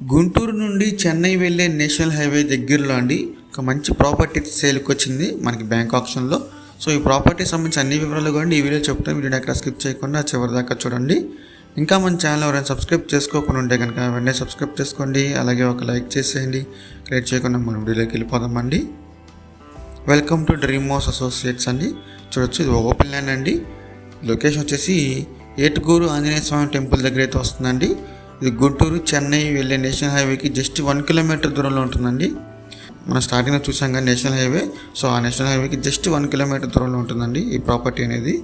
గుంటూరు నుండి చెన్నై వెళ్ళే national highway దగ్గరలో అండి ఒక మంచి ప్రాపర్టీ సేల్కి వచ్చింది మనకి బ్యాంక్ ఆప్షన్లో. సో ఈ ప్రాపర్టీ సంబంధించి అన్ని వివరాలు కూడా ఈ వీడియో చెప్తాను. వీడియో ఎక్కడ స్కిప్ చేయకుండా చివరి దాకా చూడండి. ఇంకా మన ఛానల్ ఎవరైనా సబ్స్క్రైబ్ చేసుకోకుండా ఉంటే కనుక వెంటనే సబ్స్క్రైబ్ చేసుకోండి. అలాగే ఒక లైక్ చేసేయండి. క్రియేట్ చేయకుండా మన వీడియోలోకి వెళ్ళిపోదామండి welcome to dream house associates అండి. చూడొచ్చు ఇది ఓపెన్ ల్యాండ్ అండి. లొకేషన్ వచ్చేసి ఏటుగూరు ఆంజనేయ స్వామి టెంపుల్ దగ్గర అయితే వస్తుందండి. ఇది గుంటూరు చెన్నై వెళ్ళే నేషనల్ హైవేకి జస్ట్ వన్ కిలోమీటర్ దూరంలో ఉంటుందండి. మనం స్టార్టింగ్లో చూసాం కానీ నేషనల్ హైవే. సో ఆ నేషనల్ హైవేకి జస్ట్ వన్ కిలోమీటర్ దూరంలో ఉంటుందండి ఈ ప్రాపర్టీ అనేది.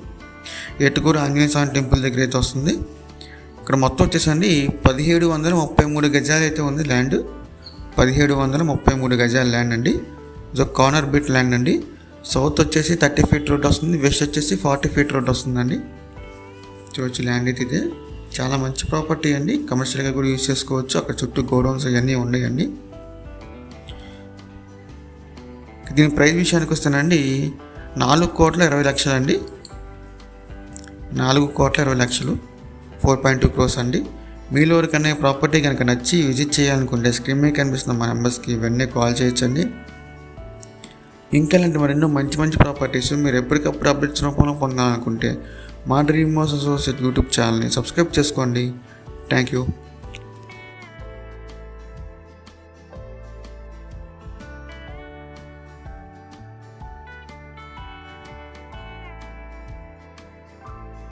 ఏటుగూరు ఆంజనేయ స్వామి టెంపుల్ దగ్గర అయితే వస్తుంది. ఇక్కడ మొత్తం వచ్చేసండి పదిహేడు వందల ముప్పై మూడు గజాలు అయితే ఉంది ల్యాండ్. పదిహేడు వందల ముప్పై మూడు గజాల ల్యాండ్ అండి. ఇది ఒక కార్నర్ బిట్ ల్యాండ్ అండి. సౌత్ వచ్చేసి థర్టీ ఫీట్ రోడ్ వస్తుంది వెస్ట్ వచ్చేసి ఫార్టీ ఫీట్ రోడ్ వస్తుందండి. చూడొచ్చు ల్యాండ్ అయితే ఇదే. చాలా మంచి ప్రాపర్టీ అండి. కమర్షియల్గా కూడా యూజ్ చేసుకోవచ్చు. అక్కడ చుట్టూ గోడౌన్స్ అవన్నీ ఉన్నాయండి. దీని ప్రైస్ విషయానికి వస్తానండి. నాలుగు కోట్ల ఇరవై లక్షలు అండి నాలుగు కోట్ల ఇరవై లక్షలు. ఫోర్ పాయింట్ టూ క్రోస్ అండి. మీలో ఎవరికైనా ప్రాపర్టీ కనుక నచ్చి విజిట్ చేయాలనుకుంటే స్క్రీన్ మీద కనిపిస్తున్న మా నెంబర్స్కి వెంటనే కాల్ చేయొచ్చండి. ఇంకా ఇలాంటి మరెన్నో మంచి మంచి ప్రాపర్టీస్ మీరు ఎప్పటికప్పుడు అప్డేట్స్ రూపంలో పొందాలనుకుంటే మా డ్రీమ్ మోస్ అసోసియేట్ యూట్యూబ్ ఛానల్ని సబ్స్క్రైబ్ చేసుకోండి. Thank you.